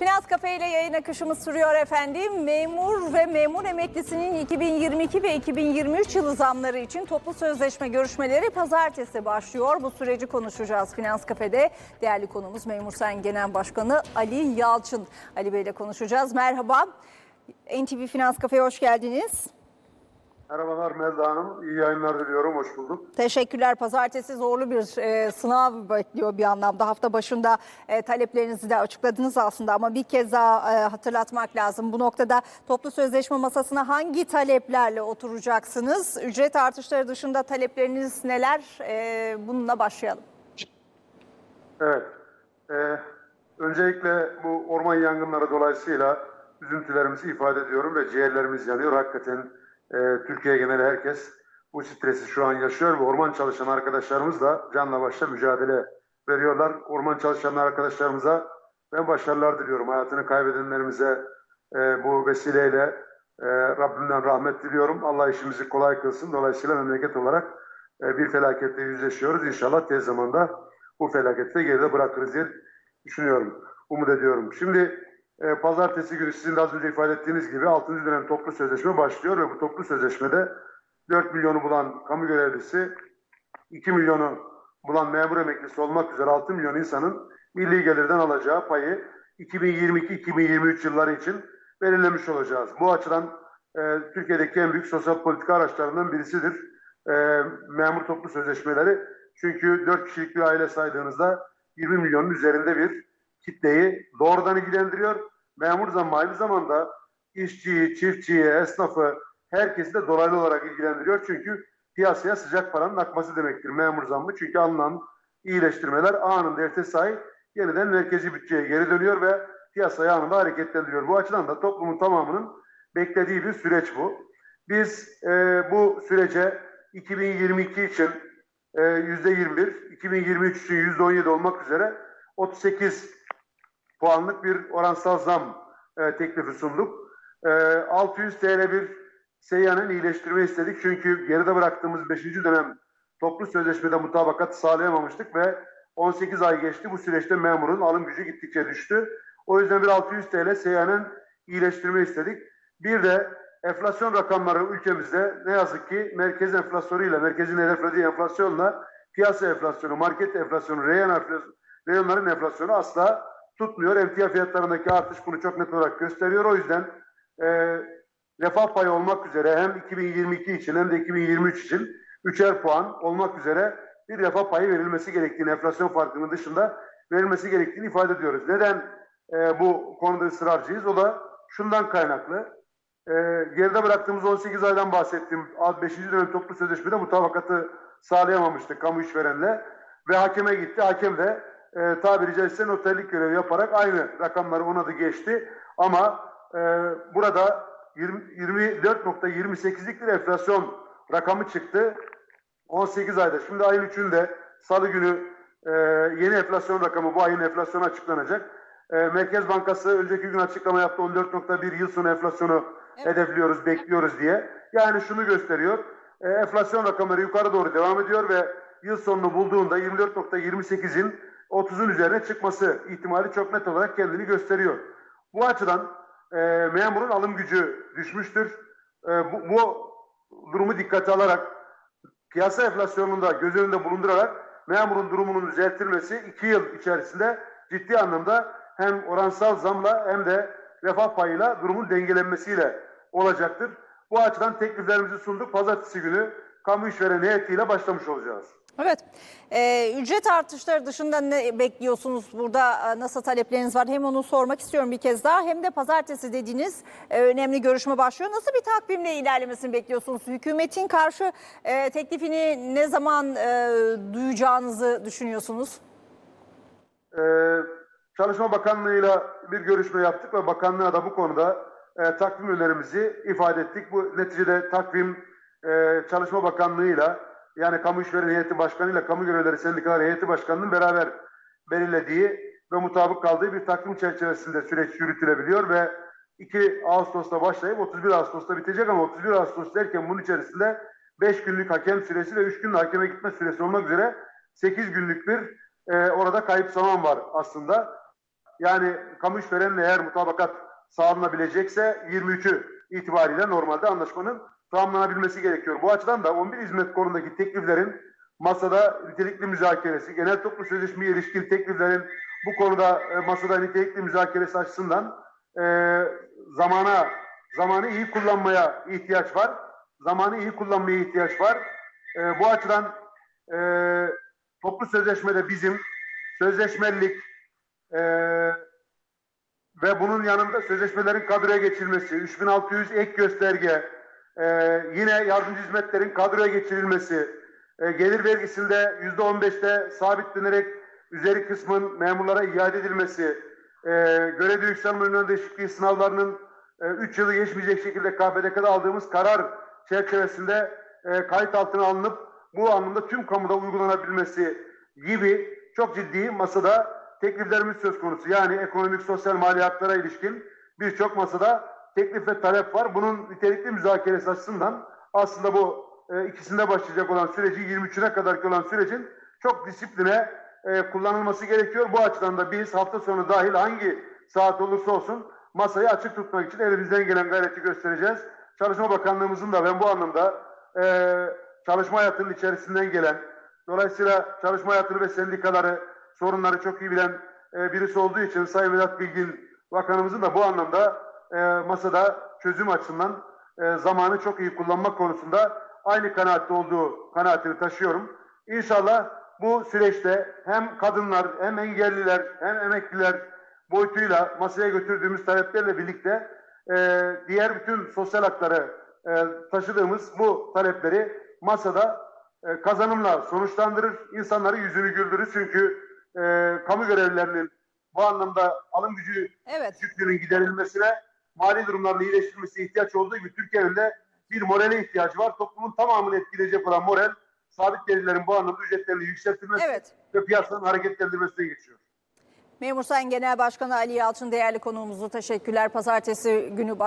Finans Kafe ile yayın akışımız sürüyor efendim. Memur ve memur emeklisinin 2022 ve 2023 yılı zamları için toplu sözleşme görüşmeleri pazartesi başlıyor. Bu süreci konuşacağız Finans Kafe'de. Değerli konumuz Memur Sen Genel Başkanı Ali Yalçın. Ali Bey ile konuşacağız. Merhaba. NTV Finans Kafe'ye hoş geldiniz. Merhabalar Melda Hanım. İyi yayınlar diliyorum. Hoş bulduk. Teşekkürler. Pazartesi zorlu bir e, sınav bekliyor bir anlamda. Hafta başında e, taleplerinizi de açıkladınız aslında ama bir kez daha e, hatırlatmak lazım. Bu noktada toplu sözleşme masasına hangi taleplerle oturacaksınız? Ücret artışları dışında talepleriniz neler? E, bununla başlayalım. Evet. Ee, öncelikle bu orman yangınları dolayısıyla üzüntülerimizi ifade ediyorum ve ciğerlerimiz yanıyor. Hakikaten e, Türkiye geneli herkes bu stresi şu an yaşıyor ve orman çalışan arkadaşlarımız da canla başla mücadele veriyorlar. Orman çalışan arkadaşlarımıza ben başarılar diliyorum. Hayatını kaybedenlerimize e, bu vesileyle e, Rabbimden rahmet diliyorum. Allah işimizi kolay kılsın. Dolayısıyla memleket olarak e, bir felaketle yüzleşiyoruz. İnşallah tez zamanda bu felakette geride bırakırız diye düşünüyorum. Umut ediyorum. Şimdi e, pazartesi günü sizin de az önce ifade ettiğiniz gibi 6. dönem toplu sözleşme başlıyor ve bu toplu sözleşmede 4 milyonu bulan kamu görevlisi, 2 milyonu bulan memur emeklisi olmak üzere 6 milyon insanın milli gelirden alacağı payı 2022-2023 yılları için belirlemiş olacağız. Bu açıdan e, Türkiye'deki en büyük sosyal politika araçlarından birisidir e, memur toplu sözleşmeleri. Çünkü 4 kişilik bir aile saydığınızda 20 milyonun üzerinde bir kitleyi doğrudan ilgilendiriyor. Memur zammı aynı zamanda işçiyi, çiftçiyi, esnafı, herkesi de dolaylı olarak ilgilendiriyor. Çünkü piyasaya sıcak paranın akması demektir memur zammı. Çünkü alınan iyileştirmeler anında ertesi ay yeniden merkezi bütçeye geri dönüyor ve piyasayı anında hareketlendiriyor. Bu açıdan da toplumun tamamının beklediği bir süreç bu. Biz e, bu sürece 2022 için e, %21, 2023 için %17 olmak üzere 38 puanlık bir oransal zam e, teklifi sunduk. E, 600 TL bir seyyanen iyileştirme istedik. Çünkü geride bıraktığımız 5. dönem toplu sözleşmede mutabakat sağlayamamıştık ve 18 ay geçti. Bu süreçte memurun alım gücü gittikçe düştü. O yüzden bir 600 TL seyyanen iyileştirme istedik. Bir de enflasyon rakamları ülkemizde ne yazık ki merkez enflasyonuyla, merkezin hedeflediği enflasyonla piyasa enflasyonu, market enflasyonu, reyon enflasyonu, reyonların enflasyonu asla tutmuyor. Emtia fiyatlarındaki artış bunu çok net olarak gösteriyor. O yüzden e, refah payı olmak üzere hem 2022 için hem de 2023 için üçer puan olmak üzere bir refah payı verilmesi gerektiğini, enflasyon farkının dışında verilmesi gerektiğini ifade ediyoruz. Neden e, bu konuda ısrarcıyız? O da şundan kaynaklı. E, geride bıraktığımız 18 aydan bahsettim. 5. dönem toplu sözleşmede mutabakatı sağlayamamıştık kamu işverenle ve hakeme gitti. Hakem de e, tabiri caizse noterlik görevi yaparak aynı rakamları onadı geçti. Ama e, burada 24.28'lik bir enflasyon rakamı çıktı. 18 ayda. Şimdi ayın 3'ünde salı günü e, yeni enflasyon rakamı bu ayın enflasyonu açıklanacak. E, Merkez Bankası önceki gün açıklama yaptı 14.1 yıl sonu enflasyonu Evet. hedefliyoruz, bekliyoruz diye. Yani şunu gösteriyor. E, enflasyon rakamları yukarı doğru devam ediyor ve yıl sonunu bulduğunda 24.28'in 30'un üzerine çıkması ihtimali çok net olarak kendini gösteriyor. Bu açıdan e, memurun alım gücü düşmüştür. E, bu, bu durumu dikkate alarak piyasa enflasyonunu da göz önünde bulundurarak memurun durumunun düzeltilmesi iki yıl içerisinde ciddi anlamda hem oransal zamla hem de refah payıyla durumun dengelenmesiyle olacaktır. Bu açıdan tekliflerimizi sunduk. Pazartesi günü kamu işveren heyetiyle başlamış olacağız. Evet. Ee, ücret artışları dışında ne bekliyorsunuz? Burada e, nasıl talepleriniz var? Hem onu sormak istiyorum bir kez daha. Hem de pazartesi dediğiniz e, önemli görüşme başlıyor. Nasıl bir takvimle ilerlemesini bekliyorsunuz? Hükümetin karşı e, teklifini ne zaman e, duyacağınızı düşünüyorsunuz? Ee, Çalışma Bakanlığı'yla bir görüşme yaptık ve bakanlığa da bu konuda e, takvim önerimizi ifade ettik. Bu neticede takvim e, Çalışma Bakanlığı'yla yani Kamu İşveren Heyeti Başkanı'yla Kamu Görevleri Sendikaları Heyeti Başkanı'nın beraber belirlediği ve mutabık kaldığı bir takvim çerçevesinde süreç yürütülebiliyor ve 2 Ağustos'ta başlayıp 31 Ağustos'ta bitecek ama 31 Ağustos derken bunun içerisinde 5 günlük hakem süresi ve 3 günlük hakeme gitme süresi olmak üzere 8 günlük bir e, orada kayıp zaman var aslında. yani kamu işverenle eğer mutabakat sağlanabilecekse 23'ü itibariyle normalde anlaşmanın tamamlanabilmesi gerekiyor. Bu açıdan da 11 hizmet konudaki tekliflerin masada nitelikli müzakeresi, genel toplu sözleşmeye ilişkin tekliflerin bu konuda e, masada nitelikli müzakeresi açısından e, zamana zamanı iyi kullanmaya ihtiyaç var. Zamanı iyi kullanmaya ihtiyaç var. E, bu açıdan e, toplu sözleşmede bizim sözleşmelilik e, ve bunun yanında sözleşmelerin kadroya geçirilmesi, 3600 ek gösterge, e, yine yardımcı hizmetlerin kadroya geçirilmesi, e, gelir vergisinde %15'te sabitlenerek üzeri kısmın memurlara iade edilmesi, e, görevli yükselme önüne değişikliği sınavlarının 3 yılı geçmeyecek şekilde KPDK'da aldığımız karar çerçevesinde e, kayıt altına alınıp bu anlamda tüm kamuda uygulanabilmesi gibi çok ciddi masada tekliflerimiz söz konusu. Yani ekonomik sosyal mali haklara ilişkin birçok masada teklif ve talep var. Bunun nitelikli müzakeresi açısından aslında bu e, ikisinde başlayacak olan süreci 23'üne kadar olan sürecin çok disipline e, kullanılması gerekiyor. Bu açıdan da biz hafta sonu dahil hangi saat olursa olsun masayı açık tutmak için elimizden gelen gayreti göstereceğiz. Çalışma Bakanlığımızın da ben bu anlamda e, çalışma hayatının içerisinden gelen, dolayısıyla çalışma hayatını ve sendikaları, sorunları çok iyi bilen e, birisi olduğu için Sayın Vedat Bilgin Bakanımızın da bu anlamda e, masada çözüm açısından e, zamanı çok iyi kullanmak konusunda aynı kanaatte olduğu kanaatini taşıyorum. İnşallah bu süreçte hem kadınlar hem engelliler hem emekliler boyutuyla masaya götürdüğümüz taleplerle birlikte e, diğer bütün sosyal hakları e, taşıdığımız bu talepleri masada e, kazanımla sonuçlandırır, insanları yüzünü güldürür. Çünkü e, kamu görevlilerinin bu anlamda alım gücü Evet. giderilmesine, mali durumlarının iyileştirilmesi ihtiyaç olduğu gibi Türkiye'nin de bir morale ihtiyacı var. Toplumun tamamını etkileyecek olan moral, sabit gelirlerin bu anlamda ücretlerinin yükseltilmesi Evet. ve piyasanın hareketlendirmesine geçiyor. Memur Sayın Genel Başkanı Ali Yalçın değerli konuğumuzu teşekkürler. Pazartesi günü